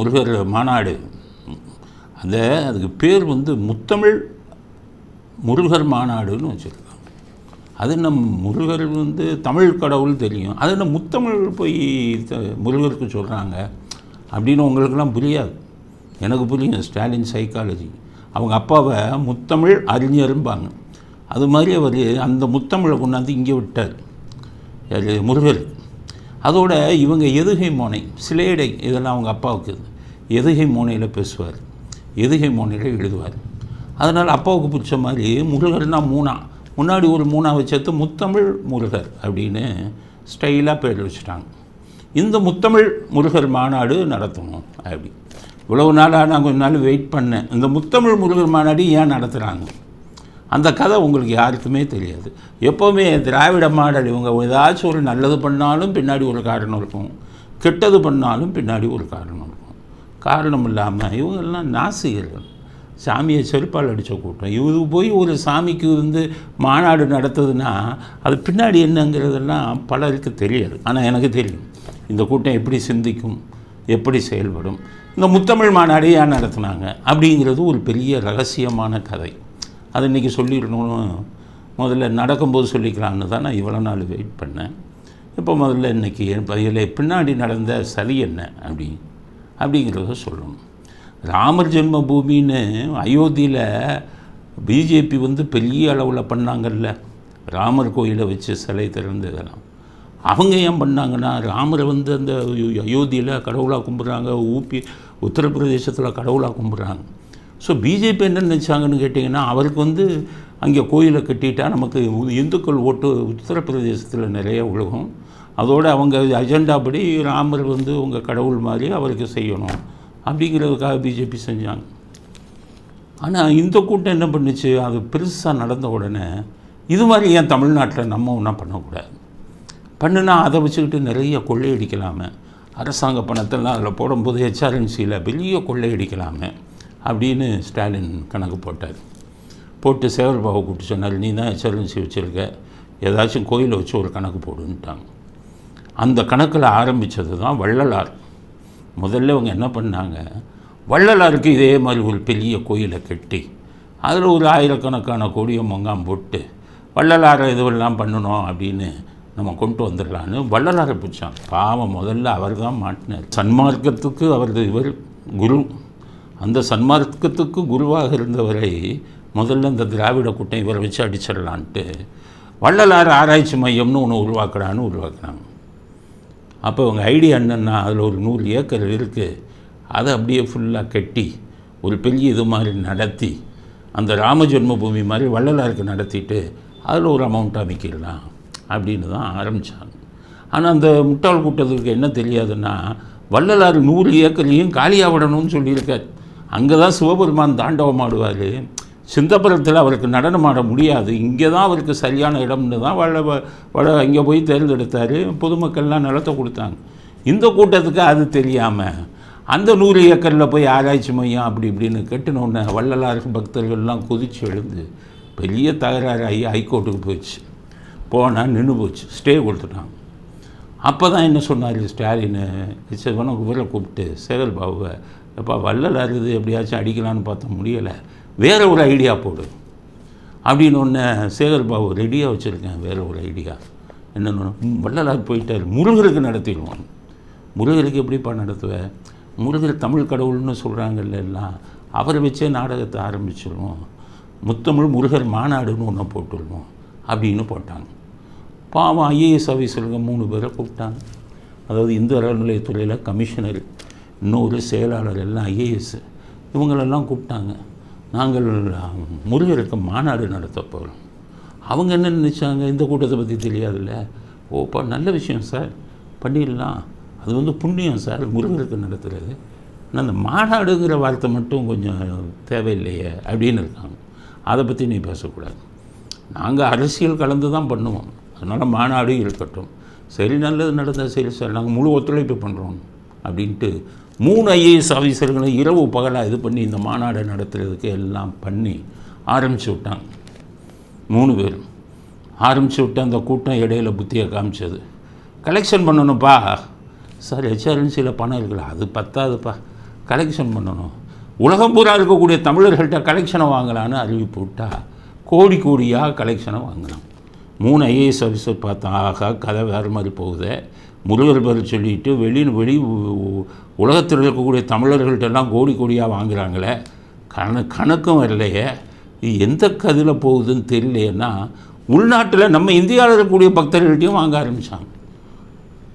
முருகர் மாநாடு. அந்த அதுக்கு பேர் வந்து முத்தமிழ் முருகர் மாநாடுன்னு வச்சுருக்காங்க. அது நம் முருகர் வந்து தமிழ் கடவுள் தெரியும். அது என்ன முத்தமிழ் போய் த- முருகருக்கு சொல்கிறாங்க அப்படின்னு உங்களுக்கெல்லாம் புரியாது. எனக்கு புரியும் ஸ்டாலின் சைக்காலஜி அவங்க அப்பாவை முத்தமிழ் அறிஞரும்பாங்க அது மாதிரி அவர் அந்த முத்தமிழை கொண்டாந்து இங்கே விட்டார். யாரு? முருகர். அதோட இவங்க எதுகை மோனை சிலேடை இதெல்லாம் அவங்க அப்பாவுக்கு. எதுகை மோனையில் பேசுவார். எதுகை மோனையில் எழுதுவார். அதனால் அப்பாவுக்கு பிடிச்ச மாதிரி முருகர்னா மூணா. முன்னாடி ஒரு மூணாவை சேர்த்து முத்தமிழ் முருகர் அப்படின்னு ஸ்டைலாக பேர் வச்சுட்டாங்க. இந்த முத்தமிழ் முருகர் மாநாடு நடத்தணும் அப்படி. இவ்வளவு நாளாக நான் கொஞ்ச நாள் வெயிட் பண்ணேன். இந்த முத்தமிழ் முருகர் மாநாடு ஏன் நடத்துகிறாங்க அந்த கதை உங்களுக்கு யாருக்குமே தெரியாது. எப்போவுமே திராவிட மாடல் இவங்க ஏதாச்சும் ஒரு நல்லது பண்ணாலும் பின்னாடி ஒரு காரணம் இருக்கும். கெட்டது பண்ணாலும் பின்னாடி ஒரு காரணம் காரணம் இல்லாமல் இவங்கெல்லாம் நாசிகர்கள். சாமியை செருப்பால் அடித்த கூட்டம். இது போய் ஒரு சாமிக்கு வந்து மாநாடு நடத்துதுன்னா அது பின்னாடி என்னங்கிறதெல்லாம் பலருக்கு தெரியாது. ஆனால் எனக்கு தெரியும். இந்த கூட்டம் எப்படி சிந்திக்கும் எப்படி செயல்படும் இந்த முத்தமிழ் மாநாடு ஏன் நடத்துனாங்க அப்படிங்கிறது ஒரு பெரிய ரகசியமான கதை. அது இன்றைக்கி சொல்லிடணும்னு முதல்ல நடக்கும்போது சொல்லிக்கலான்னு தான் நான் இவ்வளோ நாள் வெயிட் பண்ணேன். இப்போ முதல்ல இன்றைக்கி பதில் பின்னாடி நடந்த சரி என்ன அப்படின்னு அப்படிங்கிறத சொல்லணும் ராமர் ஜென்ம பூமின்னு அயோத்தியில் பிஜேபி வந்து பெரிய அளவில் பண்ணாங்கல்ல. ராமர் கோயிலை வச்சு சிலை திறந்து இதெல்லாம். அவங்க ஏன் பண்ணாங்கன்னா ராமரை வந்து அந்த அயோத்தியில் கடவுளாக கும்பிட்றாங்க ஊபி உத்தரப்பிரதேசத்தில் கடவுளாக கும்பிட்றாங்க. ஸோ பிஜேபி என்ன நினச்சாங்கன்னு கேட்டிங்கன்னா அவருக்கு வந்து அங்கே கோயிலை கட்டிட்டா நமக்கு இந்துக்கள் ஓட்டு உத்தரப்பிரதேசத்தில் நிறைய உலகம். அதோடு அவங்க அஜெண்டாபடி ராமர் வந்து உங்கள் கடவுள் மாதிரி அவருக்கு செய்யணும். அப்படிங்கிறதுக்காக பிஜேபி செஞ்சாங்க. ஆனால் இந்த கூட்டம் என்ன பண்ணுச்சு? அது பெருசாக நடந்த உடனே இது மாதிரி ஏன் தமிழ்நாட்டில் நம்ம ஒன்றும் பண்ணக்கூடாது? பண்ணுனா அதை வச்சுக்கிட்டு நிறைய கொள்ளையடிக்கலாமே. அரசாங்க பணத்தெல்லாம் அதில் போடும்போது ஹெச்ஆர்என்சியில் பெரிய கொள்ளையடிக்கலாமே அப்படின்னு ஸ்டாலின் கணக்கு போட்டார். போட்டு சேவர் பாபு கூப்பிட்டு சொன்னார் நீ தான் ஹெச்ஆர்என்சி வச்சுருக்க. ஏதாச்சும் கோயிலை வச்சு ஒரு கணக்கு போடுன்ட்டாங்க. அந்த கணக்கில் ஆரம்பித்தது தான் வள்ளலார். முதல்ல அவங்க என்ன பண்ணாங்க? வள்ளலாருக்கு இதே மாதிரி ஒரு பெரிய கோயிலை கட்டி அதில் ஒரு ஆயிரக்கணக்கான கொடியை மொங்காம் போட்டு வள்ளலாரை இதுவெல்லாம் பண்ணணும் அப்படின்னு நம்ம கொண்டு வந்துடலான்னு வள்ளலாரை பிடிச்சான் பாவம் முதல்ல அவர் தான் மாட்டினார். சன்மார்க்கத்துக்கு அவரது இவர் குரு. அந்த சன்மார்க்கத்துக்கு குருவாக இருந்தவரை முதல்ல இந்த திராவிட கூட்டம் இவரை வச்சு அடிச்சிடலான்ட்டு வள்ளலார் ஆராய்ச்சி மையம்னு ஒன்று உருவாக்குறான்னு உருவாக்குறாங்க. அப்போ உங்கள் ஐடியா என்னென்னா அதில் ஒரு நூறு ஏக்கர் இருக்குது அதை அப்படியே ஃபுல்லாக கட்டி ஒரு பெரிய இது மாதிரி நடத்தி அந்த ராம ஜென்மபூமி மாதிரி வள்ளலாருக்கு நடத்திட்டு அதில் ஒரு அமௌண்ட் அமைக்கிடலாம் அப்படின்னு தான் ஆரம்பித்தாங்க ஆனால் அந்த முட்டாள் கூட்டத்துக்கு என்ன தெரியாதுன்னா வள்ளலார் நூறு ஏக்கரையும் காலியாக விடணும்னு சொல்லியிருக்கார். அங்கே தான் சிவபெருமான் தாண்டவம் ஆடுவார் சிந்தபுரத்தில் அவருக்கு நடனம் ஆட முடியாது. இங்கே தான் அவருக்கு சரியான இடம்னு தான் வள வள இங்கே போய் தேர்ந்தெடுத்தார். பொதுமக்கள்லாம் நிலத்தை கொடுத்தாங்க. இந்த கூட்டத்துக்கு அது தெரியாமல் அந்த நூறு ஏக்கரில் போய் ஆராய்ச்சி மையம் அப்படி இப்படின்னு கட்டினோடனே வள்ளலார் பக்தர்கள்லாம் கொதிச்சு எழுந்து பெரிய தகராறு ஆகி ஹைகோர்ட்டுக்கு போயிடுச்சு. போனால் நின்று போச்சு. ஸ்டே கொடுத்துட்டாங்க. அப்போ தான் என்ன சொன்னார் ஸ்டாலின்? சிவனை இவரை கூப்பிட்டு சேகர் பாபுவை எப்பா வள்ளலார் இது எப்படியாச்சும் அடிக்கலான்னு பார்த்தா முடியலை. வேறு ஒரு ஐடியா போடு. அப்படின்னு ஒன்று சேகர் பாபு ரெடியாக வச்சுருக்கேன் வேறு ஒரு ஐடியா என்னென்னு வள்ளலார் போயிட்டார். முருகருக்கு நடத்திடுவோம் முருகருக்கு எப்படிப்பா நடத்துவேன் முருகர் தமிழ் கடவுள்னு சொல்கிறாங்கல்ல எல்லாம் அவரை வச்சே நாடகத்தை ஆரம்பிச்சிடுவோம் முத்தமிழ் முருகர் மாநாடுன்னு ஒன்று போட்டுருவோம் அப்படின்னு போட்டாங்க. பாவம் ஐஏஎஸ் ஆஃபீஸருங்க மூணு பேரை கூப்பிட்டாங்க. அதாவது இந்து அறநிலையத்துறையில் கமிஷனர் இன்னொரு செயலாளர் எல்லாம் ஐஏஎஸ் இவங்களெல்லாம் கூப்பிட்டாங்க. நாங்கள் முருகருக்கு மாநாடு நடத்த போகிறோம் அவங்க என்ன நினச்சாங்க? இந்த கூட்டத்தை பற்றி தெரியாதுல்ல? ஓப்பா நல்ல விஷயம் சார். பண்ணிடலாம். அது வந்து புண்ணியம் சார். முருகருக்கு நடத்துகிறது ஆனால் அந்த மாநாடுங்கிற வார்த்தை மட்டும் கொஞ்சம் தேவையில்லையே அப்படின்னு இருக்காங்க. அதை பற்றி நீ பேசக்கூடாது. நாங்கள் அரசியல் கலந்து தான் பண்ணுவோம். அதனால் மாநாடு இருக்கட்டும். சரி நல்லது நடந்தால் சரி சார். நாங்கள் முழு ஒத்துழைப்பு பண்ணுறோம் அப்படின்ட்டு மூணு ஐஏஎஸ் ஆஃபீஸர்களை இரவு பகலாக இது பண்ணி இந்த மாநாடை நடத்துகிறதுக்கு எல்லாம் பண்ணி ஆரம்பிச்சு விட்டாங்க. மூணு பேரும் ஆரம்பித்து விட்டு அந்த கூட்டம் இடையில புத்தியை காமிச்சது. கலெக்ஷன் பண்ணணும்ப்பா. சார் ஹெச்ஆர்என்சியில் பணம் இருக்குல்ல அது பத்தாதுப்பா. கலெக்ஷன் பண்ணணும். உலகம் பூரா இருக்கக்கூடிய தமிழர்கள்ட்ட கலெக்ஷனை வாங்கலான்னு அறிவிப்பு விட்டா கோடி கோடியாக கலெக்ஷனை வாங்கலாம் மூணு ஐஏஎஸ் ஆஃபீஸர் பார்த்தா ஆகா கதை வேறு மாதிரி போகுதே. முருகர் பேர் சொல்லிட்டு வெளி வெளி உ- உலகத்தில் இருக்கக்கூடிய தமிழர்கள்ட்டெல்லாம் கோடி கோடியாக வாங்குறாங்களே. கண கணக்கும் வரலையே. எந்த கதில் போகுதுன்னு தெரியலையேன்னா உள்நாட்டில் நம்ம இந்தியாவில் இருக்கக்கூடிய பக்தர்கள்ட்டையும் வாங்க ஆரம்பித்தாங்க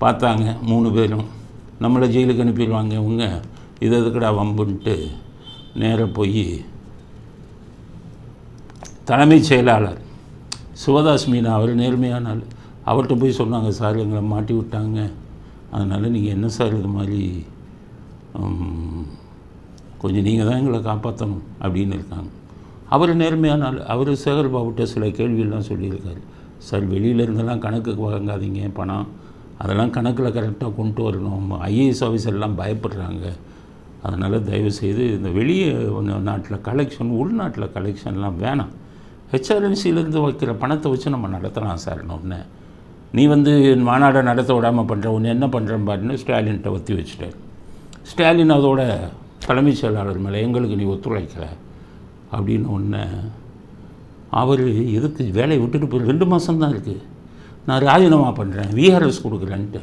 பார்த்தாங்க மூணு பேரும். நம்மளை ஜெயிலுக்கு அனுப்பிடுவாங்க இவங்க. இது எதுக்குடா வம்புன்ட்டு நேராக போய் தலைமைச் செயலாளர் சிவதாஸ் மீனா அவர் நேர்மையான ஆள். அவர்கிட்ட போய் சொன்னாங்க சார் எங்களை மாட்டி விட்டாங்க. அதனால் நீங்கள் என்ன சார் இது மாதிரி கொஞ்சம் நீங்கள் தான் எங்களை காப்பாற்றணும் அப்படின்னு இருக்காங்க. அவர் நேர்மையான ஆள் அவர் சேகர் பாபுட்ட சில கேள்வியெல்லாம் சொல்லியிருக்காரு. சார் வெளியிலேருந்தெல்லாம் கணக்கு கணக்குக்கு வாங்காதீங்க பணம். அதெல்லாம் கணக்கில் கரெக்டாக கொண்டு வரணும். ஐஏஎஸ் ஆஃபீஸர்லாம் பயப்படுறாங்க. அதனால் தயவுசெய்து இந்த வெளியே நாட்டில் கலெக்ஷன் உள்நாட்டில் கலெக்ஷன்லாம் வேணாம். ஹெச்ஆர்என்சிலேருந்து வைக்கிற பணத்தை வச்சு நம்ம நடத்தலாம் சார் ஒன்று நீ வந்து மாநாடை நடத்த விடாமல் பண்ணுற ஒன்று என்ன பண்ணுறேன் பாருன்னு ஸ்டாலின்கிட்ட ஒத்தி வச்சுட்டேன். ஸ்டாலின் அதோட தலைமைச் செயலாளர் மேலே எங்களுக்கு நீ ஒத்துழைக்கல அப்படின்னு ஒன்று அவர் எதிர்த்து வேலையை விட்டுட்டு போய் ரெண்டு மாதம் தான் இருக்குது நான் ராஜினாமா பண்ணுறேன் விஆர்எஸ் கொடுக்குறேன்ட்டு.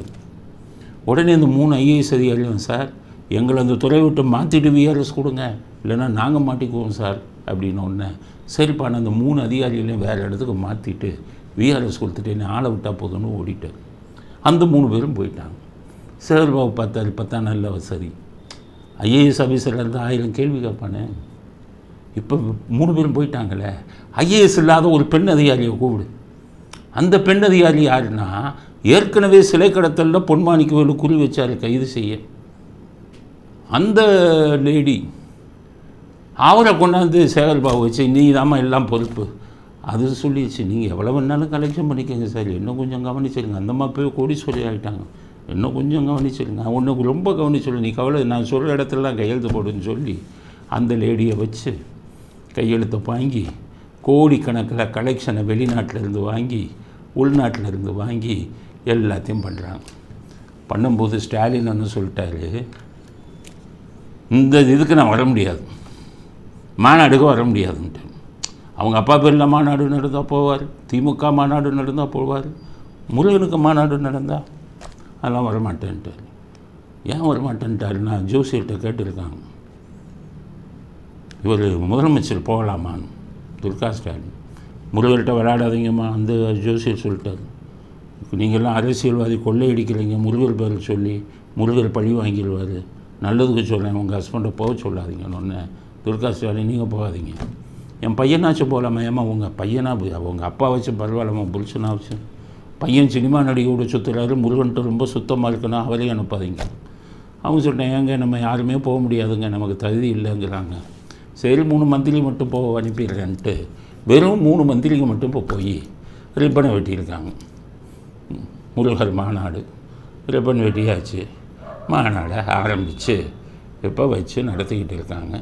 உடனே இந்த மூணு ஐஏஎஸ் அதிகாரியும் சார் எங்களை அந்த துறை விட்டு மாற்றிட்டு விஆர்எஸ் கொடுங்க. இல்லைன்னா நாங்கள் மாட்டிக்குவோம் சார் அப்படின்னு ஒன்று சரிப்பா நான் அந்த மூணு அதிகாரிகளையும் வேறு இடத்துக்கு மாற்றிட்டு விஆர்எஸ் கொடுத்துட்டு என்னை ஆளை விட்டால் போதும்னு ஓடிட்டார். அந்த மூணு பேரும் போயிட்டாங்க. சேகர்பாபு பார்த்தாரு பார்த்தா நல்ல வசதி ஐஏஎஸ் ஆஃபீஸரில் இருந்து ஆயிரம் கேள்வி கேட்பானே. இப்போ மூணு பேரும் போயிட்டாங்களே. ஐஏஎஸ் இல்லாத ஒரு பெண் அதிகாரியை கூப்பிடு. அந்த பெண் அதிகாரி யாருன்னா ஏற்கனவே சிலை கடத்தலில் பொன்மாணிக்கு வேலு குறி வச்சார் கைது செய்ய. அந்த லேடி அவரை கொண்டாந்து சேகர்பாபு வச்சு நீ தாம்மா எல்லாம் பொறுப்பு. அது சொல்லிடுச்சு. நீங்கள் எவ்வளோ வேணாலும் கலெக்ஷன் பண்ணிக்கோங்க சார். இன்னும் கொஞ்சம் கவனிச்சிருங்க. அந்தம்மா போய் சொல்லி ஆகிட்டாங்க இன்னும் கொஞ்சம் கவனிச்சிருங்க. உன்னுக்கு ரொம்ப கவனிச்சிரு நீ கவலை நான் சொல்கிற இடத்துலலாம் கையெழுத்து போடுன்னு சொல்லி அந்த லேடியை வச்சு கையெழுத்தை வாங்கி கோடிக்கணக்கில் கலெக்ஷனை வெளிநாட்டிலேருந்து வாங்கி உள்நாட்டிலேருந்து வாங்கி எல்லாத்தையும் பண்ணுறாங்க பண்ணும்போது ஸ்டாலின் ஒன்று சொல்லிட்டாரு. இந்த இதுக்கு நான் வர முடியாது. மாநாடுக்கு வர முடியாதுன்ட்டு அவங்க அப்பா பேரில் மாநாடு நடந்தால் போவார். திமுக மாநாடு நடந்தால் போவார். முருகனுக்கு மாநாடு நடந்தால் அதெல்லாம் வரமாட்டேன்ட்டார். ஏன் வரமாட்டேன்ட்டாருன்னா ஜோசியர்கிட்ட கேட்டிருக்காங்க. இவர் முதலமைச்சர் போகலாமான்னு. துர்கா ஸ்டாலின் முருகர்கிட்ட விளையாடாதீங்கம்மா அந்த ஜோசியர் சொல்லிட்டார். நீங்கள்லாம் அரசியல்வாதி கொள்ளையடிக்கிறீங்க முருகர் பேர் சொல்லி முருகர் பழி வாங்கிடுவார். நல்லதுக்கு சொல்கிறேன் உங்கள் ஹஸ்பண்டை போக சொல்லாதீங்கன்னு ஒன்று துர்கா ஸ்டாலின் நீங்கள் போகாதீங்க. என் பையனாச்சும் போகலாமா ஏமா உங்கள் பையனா போய் உங்கள் அப்பா வச்சு பரவாயில்லம்மா புருஷனா வச்சு. பையன் சினிமா நடிகையோட சுற்றுறாரு முருகன்ட்டு ரொம்ப சுத்தமாக இருக்குன்னா அவரையும் அனுப்பாதீங்க. அவங்க சொன்னேன் ஏங்க நம்ம யாருமே போக முடியாதுங்க நமக்கு தகுதி இல்லைங்கிறாங்க. சரி மூணு மந்திரி மட்டும் போக அனுப்பிடுறேன்ட்டு. வெறும் மூணு மந்திரிக்கு மட்டும் இப்போ போய் ரிப்பனை வெட்டியிருக்காங்க. முருகர் மாநாடு ரிப்பன் வெட்டியாச்சு. மாநாடை ஆரம்பித்து இப்போ வச்சு நடத்திக்கிட்டு இருக்காங்க.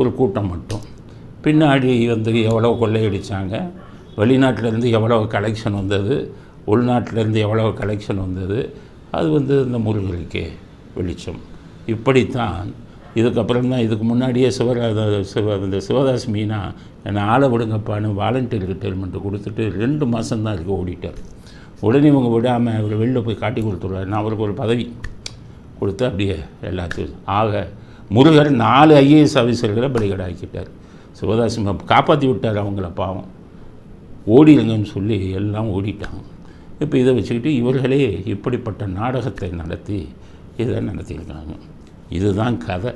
ஒரு கூட்டம் மட்டும். பின்னாடி வந்து எவ்வளோ கொள்ளையடிச்சாங்க வெளிநாட்டிலேருந்து எவ்வளோ கலெக்ஷன் வந்தது உள்நாட்டிலேருந்து எவ்வளோ கலெக்ஷன் வந்தது அது வந்து இந்த முருகருக்கே வெளிச்சம். இப்படித்தான் இதுக்கப்புறம் தான் இதுக்கு முன்னாடியே சிவரா சிவ இந்த சிவதாஸ் மீனா என்னை ஆளை விடுங்கப்பான்னு வாலண்டியர் ரிட்டைர்மெண்ட் கொடுத்துட்டு ரெண்டு மாதம் தான் இருக்கு ஓடிட்டார் உடனே இவங்க விடாமல் அவர் வெளில போய் காட்டி கொடுத்துருவார் நான் அவருக்கு ஒரு பதவி கொடுத்து அப்படியே எல்லாத்தையும் ஆக முருகர் நாலு ஐஏஎஸ் ஆஃபீஸர்களை பலிகடாக்கிட்டார். சிவதாசி காப்பாற்றி விட்டார் அவங்கள பாவம். ஓடிடுங்கன்னு சொல்லி எல்லாம் ஓடிட்டாங்க. இப்போ இதை வச்சுக்கிட்டு இவர்களே இப்படிப்பட்ட நாடகத்தை நடத்தி இதை நடத்தியிருக்காங்க இதுதான் கதை.